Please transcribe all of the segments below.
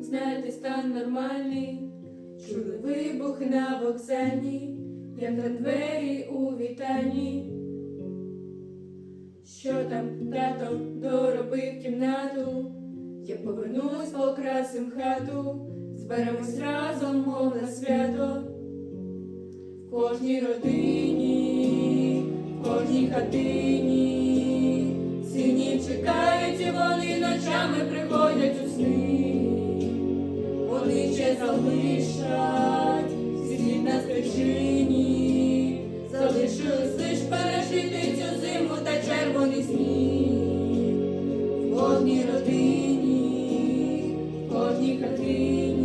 знаєте, стан нормальний. Чули вибух на вокзалі, як на двері у вітальні. Що там тато доробив кімнату? Я повернусь, покрасим хату, зберемось разом, мов на свято. В кожній родині, в кожній хатині, чекають, вони ночами приходять у сни. Вони ще залишать світ на стежині, залишилось лиш пережити цю зиму та червоний сніг. В кожній родині, в кожній хатині.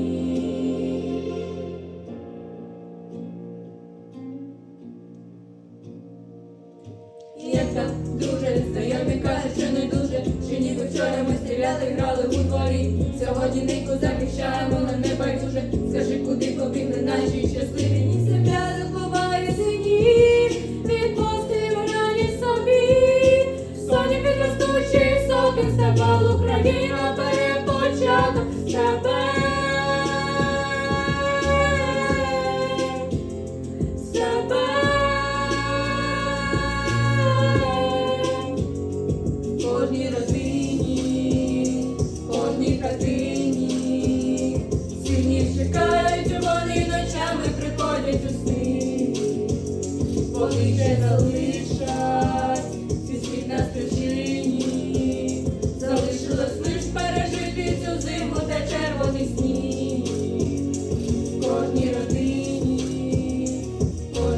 Як там друже, знайомі кажуть, дико захищаємо не байдуже, Скажи, куди побігли наші щасливі? Ні земля заховає сині, відпусти рані собі, соня підростучий сокін, степал Україна перед початком.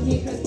Thank you.